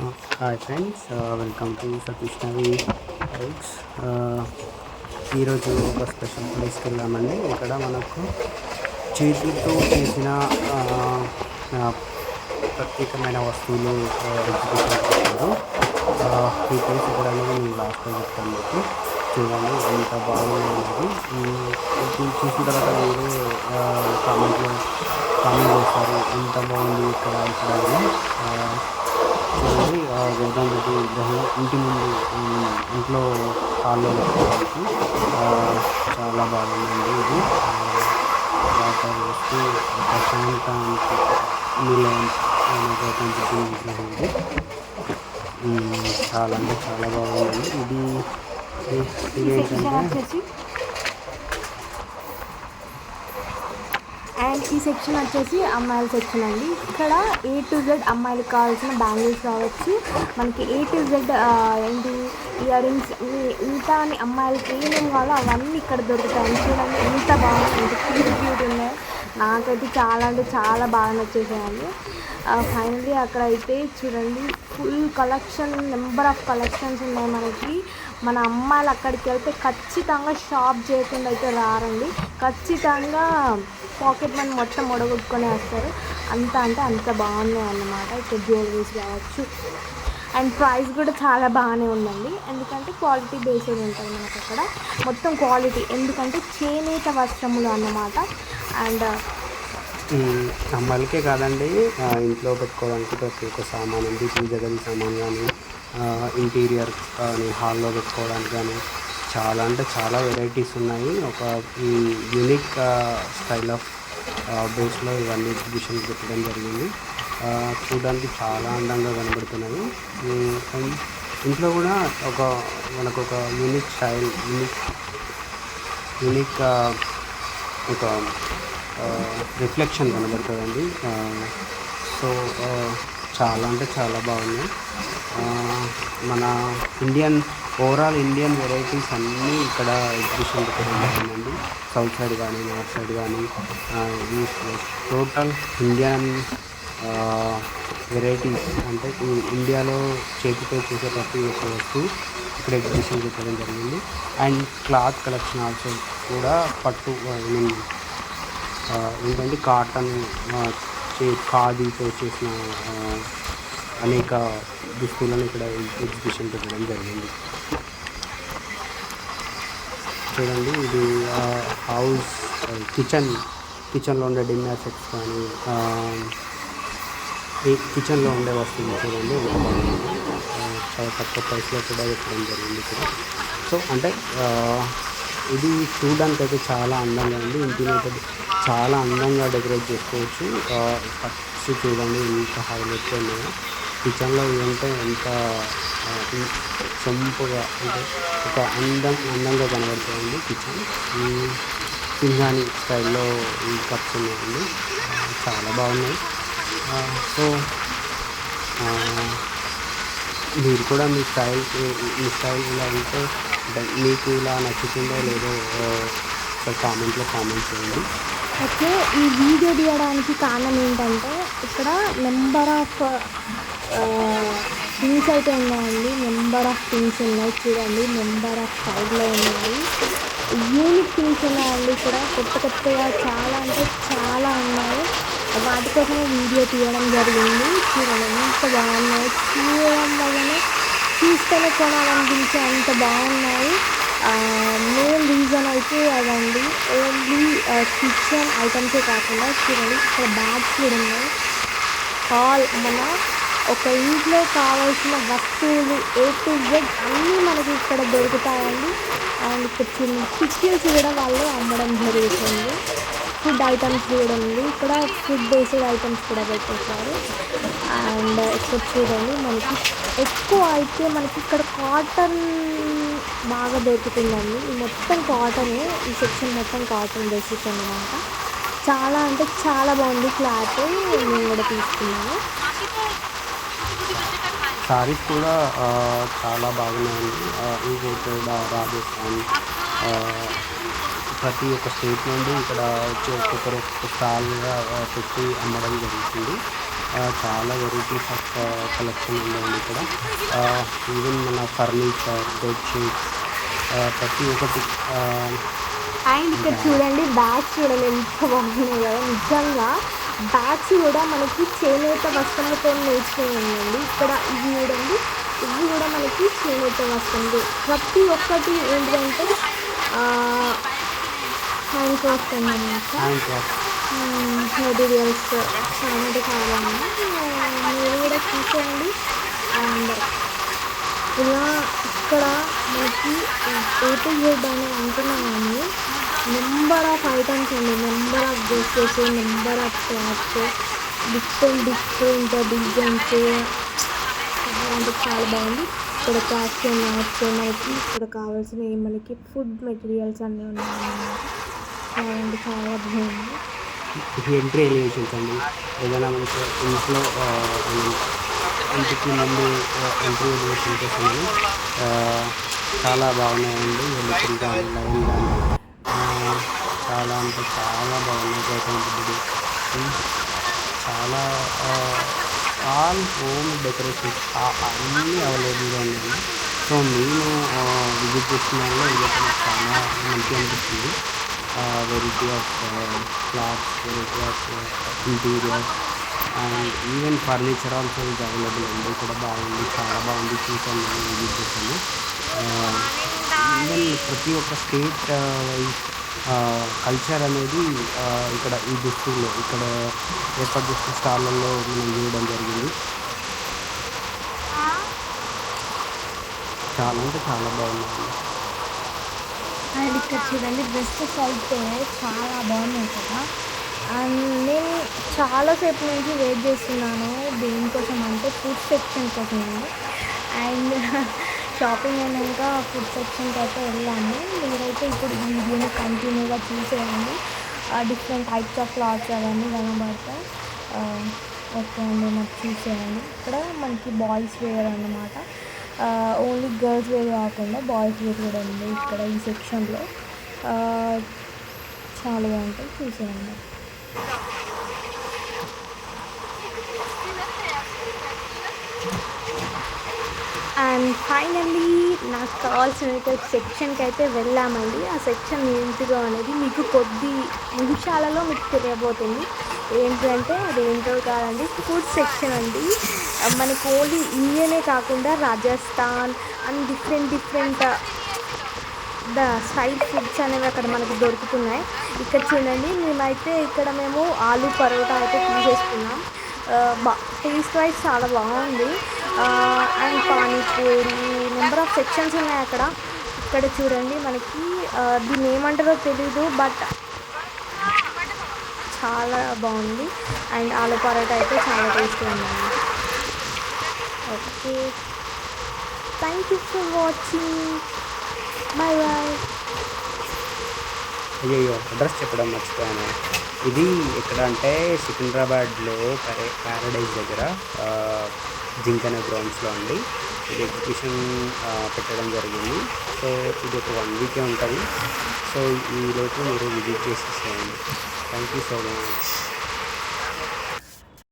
Hi friends welcome to Satish Navi writes ఈరోజు ఒక special ప్లేస్కి వెళ్ళామండి ఇక్కడ మనకు చేతులతో చేసిన ప్రత్యేకమైన వస్తువులు ఎగ్జిబిషన్ పెట్టారు. ఈ ప్లేస్ ఇక్కడ నేను లాస్ట్లో చెప్తాను మీకు. చూడండి ఎంత బాగుంది ఇది చూసిన తర్వాత మీరు కామెంట్లో కామెంట్ చేస్తారు. ఎంత బాగుంది ఇక్కడ ఇక్కడ అని ఆ, గౌతమ్ రెడ్డి విగ్రహం ఇంటి ముందు ఇంట్లో ఆ, చాలా బాగుందండి ఇది. వాటర్ వస్తూ ప్రశాంతానికి నిలయం గౌతమ్ రెడ్డి విగ్రహం ఉమ్, చాలా అంటే చాలా బాగుందండి. ఇది ఇది- ఈ అండ్ ఈ సెక్షన్ వచ్చేసి అమ్మాయిల సెక్షన్ అండి. ఇక్కడ ఏ టు జెడ్ అమ్మాయిలకు కావాల్సిన బ్యాంగిల్స్ కావచ్చు. మనకి ఏ టు జెడ్ ఏంటి? ఇయర్ రింగ్స్ ఇంకా అని అమ్మాయిలకి ఏమేమి కావాలో అవన్నీ ఇక్కడ దొరుకుతాయి. చూడండి ఎంత బాగుంది. క్యూట్ క్యూట్ నాకైతే చాలా అంటే చాలా బాగా నచ్చేసాయండి. ఫైనలీ అక్కడ అయితే చూడండి full collection number of collections ఉన్నాయి మనకి. మన అమ్మాయిలు అక్కడికి వెళ్తే ఖచ్చితంగా షాప్ చేయకుండా అయితే రారండి. ఖచ్చితంగా పాకెట్ మనీ మొత్తం ఒడగొట్టుకొని వస్తారు అంత అంటే అంత బాగున్నాయి అన్నమాట ఇక్కడ జ్యువెలరీస్ కావచ్చు అండ్ ప్రైస్ కూడా చాలా బాగానే ఉందండి. ఎందుకంటే క్వాలిటీ బేస్డ్ ఉంటుంది మనకు అక్కడ. మొత్తం క్వాలిటీ. ఎందుకంటే చేనేత వస్త్రములు అన్నమాట. అండ్ అమ్మాయిలకే కాదండి ఇంట్లో పెట్టుకోవడానికి ప్రతి ఒక్క సామాన్ ఉంది పూజ గది సామాన్ కానీ ఇంటీరియర్ కానీ హాల్లో పెట్టుకోవడానికి కానీ చాలా అంటే చాలా వెరైటీస్ ఉన్నాయి. ఒక యూనిక్ స్టైల్ ఆఫ్ బేస్లో ఇవన్నీ ఎగ్జిబిషన్ పెట్టడం జరిగింది. చూడడానికి చాలా అందంగా కనబడుతున్నాయి అండ్ ఇంట్లో కూడా ఒక మనకు ఒక యూనిక్ స్టైల్ యూనిక్ యూనిక్ ఒక రిఫ్లెక్షన్ కనబడుతుందండి. సో చాలా అంటే చాలా బాగున్నాయి. మన ఇండియన్ ఓవరాల్ ఇండియన్ వెరైటీస్ అన్నీ ఇక్కడ ఎగ్జిబిషన్ పెట్టడం సౌత్ సైడ్ కానీ నార్త్ సైడ్ కానీ east west total Indian varieties అంటే ఇండియాలో చేతితో చేసే ప్రతి ఒక్క వస్తువు ఇక్కడ ఎగ్జిబిషన్ పెట్టడం జరిగింది. అండ్ క్లాత్ కలెక్షన్ ఆల్సో కూడా పట్టు ఏంటంటే కాటన్ చే- ఖాదీతో చేసిన అనేక దుస్తులను ఇక్కడ ఎగ్జిబిషన్ పెట్టడం జరిగింది. చూడండి ఇది హౌస్ కిచెన్ కిచెన్లో ఉండే డిన్నర్ సెట్స్ కానీ ఈ కిచెన్లో ఉండే వస్తువులు చూడండి. చాలా తక్కువ ప్రైస్లో కూడా పెట్టడం జరిగింది ఇక్కడ. సో అంటే ఇది చూడడానికి అయితే చాలా అందంగా ఉంది. ఇంటిని అయితే చాలా అందంగా డెకరేట్ చేసుకోవచ్చు. ఫస్ట్ చూడండి ఎంత హైలైట్ ఉన్నాయో కిచెన్లో ఏంటంటే ఎంత సొంపుగా అంటే ఒక అందం అందంగా కనబడుతుంది కిచెన్. ఈ స్టైల్లో ఈ కప్స్ ఉన్నాయండి. చాలా బాగున్నాయి. సో మీరు కూడా మీ స్టైల్ మీ స్టైల్ ఇలా ఉంటే అంటే మీకు ఇలా నచ్చుతుందో లేదో కామెంట్లో కామెంట్ చేయండి. ఓకే ఈ వీడియో తీయడానికి కారణం ఏంటంటే ఇక్కడ నెంబర్ ఆఫ్ థింగ్స్ అయితే ఉన్నాయండి. నెంబర్ ఆఫ్ థింగ్స్ ఉన్నాయి చూడండి. నెంబర్ ఆఫ్ సైడ్లో ఉన్నాయి. యూనిక్ థింగ్స్ ఉన్నాయండి ఇక్కడ. కొత్త కొత్తగా చాలా అంటే చాలా ఉన్నాయి. వాటి కోసమే వీడియో తీయడం జరిగింది. చూడండి ఎంత బాగున్నాయి. చూడడం వల్లనే చూస్తేనే కొనాలనిపించే అంత బాగున్నాయి. మెయిన్ రీజన్ అయితే అదండి. ఓన్లీ కిచెన్ ఐటమ్సే కాకుండా చూడండి ఇక్కడ బ్యాగ్స్ కూడా ఉన్నాయి. ఆల్ మన ఒక ఇంట్లో కావాల్సిన వస్తువులు ఏ టు జెడ్ అన్నీ మనకి ఇక్కడ దొరుకుతాయండి. అండ్ ఇక్కడ చిన్న పిక్కిల్స్ కూడా వాళ్ళు అమ్మడం జరుగుతుంది. ఫుడ్ ఐటమ్స్ కూడా ఉంది. ఇక్కడ ఫుడ్ బేస్డ్ ఐటమ్స్ కూడా పెట్టేశారు. అండ్ ఇక్కడ చూడండి మనకి ఎక్కువ అయితే మనకి ఇక్కడ కాటన్ బాగా దొరుకుతుందండి. మొత్తం కాటన్ ఈ సెక్షన్ మొత్తం కాటన్ బేసిక్ అనమాట చాలా అంటే చాలా బాగుంది క్లాత్. నేను కూడా తీసుకున్నాను. సారీస్ కూడా చాలా బాగున్నాయండి ఇంకోటెడ్ రాజస్థాన్ ప్రతి ఒక్క స్టేట్ నుండి ఇక్కడ వచ్చి ఒక్కొక్కరు ఒక్కొక్క స్టాల్గా పెట్టి అమ్మడం జరుగుతుంది. చాలా వెరైటీస్ ఆఫ్ కలెక్షన్ ఉందండి ఇక్కడ. ఈవెన్ మన ఫర్నిచర్ బెడ్షీట్స్ ప్రతి ఒక్కటి అండ్ ఇక్కడ చూడండి బ్యాగ్స్ చూడండి ఎంత బాగున్నాయి కదా నిజంగా. బ్యాగ్స్ కూడా మనకి చేనేత వస్త్రంతో నేర్చుకుని ఉందండి. ఇక్కడ ఇవి చూడండి. ఇవి కూడా మనకి చేనేత వస్త్రంతో ప్రతి ఒక్కటి ఏంటంటే హ్యాండ్ క్రాఫ్ట్ అన్నమాట మెటీరియల్స్ చాలా ఉన్నాయి మీరు కూడా చూసేయండి. అండ్ ఇలా ఇక్కడ మనకి ఏ టు జెడ్ అని అంటున్నాం కానీ నెంబర్ ఆఫ్ ఐటమ్స్ అండి. Number of dresses number of clothes different different designs. చాలా అంటే చాలా బాగుంది. ఇక్కడ క్యాష్ మ్యాట్స్ మనకి ఇక్కడ కావాల్సిన మనకి ఫుడ్ మెటీరియల్స్ అన్నీ ఉన్నాయి. అన్నమాట. చాలా చాలా బాగుంది. ఇది ఎంట్రీ ఎలివేషన్స్ అండి. ఏదైనా మనకి ఇంట్లో ఇంటికి ముందు ఎంట్రీ ఎలివేషన్స్ కోసమని చాలా బాగున్నాయండి. ఎలికల్ కానీ లైన్ కానీ చాలా అంటే చాలా బాగున్నాయి. గౌతమ బుద్ధుడు చాలా ఆల్ హోమ్ డెకరేషన్స్ అన్నీ అవైలబుల్గా ఉన్నాయి. సో నేను విజిట్ చేసిన దానిలో ఇది చాలా మంచిగా అనిపిస్తుంది. Variety of clothes variety of interior and even furniture also ఇది అవైలబుల్ ఉంది కూడా బాగుంది చాలా బాగుంది. చూసాను నేను విజిట్ చేశాను. ఈవెన్ ప్రతి ఒక్క స్టేట్ వైజ్ కల్చర్ అనేది ఇక్కడ ఈ దుస్తుల్లో ఇక్కడ ఏర్పాటు చేసిన స్టాళ్ళల్లో మనం చూడడం జరిగింది. చాలా అంటే చాలా బాగుంది. అండ్ ఇక్కడ చూడండి డ్రెస్సెస్ అయితే చాలా బాగున్నాయి కదా. అండ్ నేను చాలాసేపు నుంచి వెయిట్ చేస్తున్నాను. దేనికోసం అంటే ఫుడ్ సెక్షన్ కోసం అండ్ షాపింగ్ అయినాక ఫుడ్ సెక్షన్కి అయితే వెళ్ళాము మీరైతే ఇప్పుడు వీడియోని కంటిన్యూగా చూసేయండి డిఫరెంట్ టైప్స్ ఆఫ్ క్లాత్స్ అవన్నీ కనబడతాయి ఓకే అండి నాకు చూసేయండి. ఇక్కడ మనకి బాయ్స్ వేర్ అన్నమాట. ఓన్లీ గర్ల్స్ వేర్ కాకుండా బాయ్స్ వేర్ కూడా ఉంది ఇక్కడ ఈ సెక్షన్లో చాలా బాగుంటాయి. చూసేయండి. అండ్ ఫైనల్లీ నాకు కావాల్సిన సెక్షన్కి అయితే వెళ్ళామండి. ఆ సెక్షన్ ఏంటిదో అనేది మీకు కొద్ది నిమిషాలలో మీకు తెలియబోతుంది. ఏంటంటే అది ఏంటో కాదండి ఫుడ్ సెక్షన్ అండి. మనకు ఓన్లీ ఇండియనే కాకుండా Rajasthan and different different the style foods అనేవి అక్కడ మనకు దొరుకుతున్నాయి. ఇక్కడ చూడండి మేమైతే ఇక్కడ మేము ఆలు పరోటా అయితే తీసేసుకున్నాం. ఆ, బా టేస్ట్ వైజ్ చాలా బాగుంది. And panipuri number of sections ఉన్నాయి అక్కడ. ఇక్కడ చూడండి మనకి దీన్ని ఏమంటారో తెలీదు బట్ చాలా బాగుంది. అండ్ ఆలు పరోటా అయితే చాలా టేస్టీ ఉందండి. Okay thank you for watching bye bye అయ్యో అడ్రస్ చెప్పడం మర్చిపోయాను. ఇది ఎక్కడ అంటే సికింద్రాబాద్లో పరే ప్యారడైజ్ దగ్గర జింకన గ్రౌండ్స్లో అండి. ఇది ఎగ్జిబిషన్ పెట్టడం జరిగింది. సో ఇది ఒక వన్ వీకే ఉంటుంది. సో ఈ లోపు మీరు విజిట్ చేసేసేయండి థ్యాంక్ యూ సో మచ్.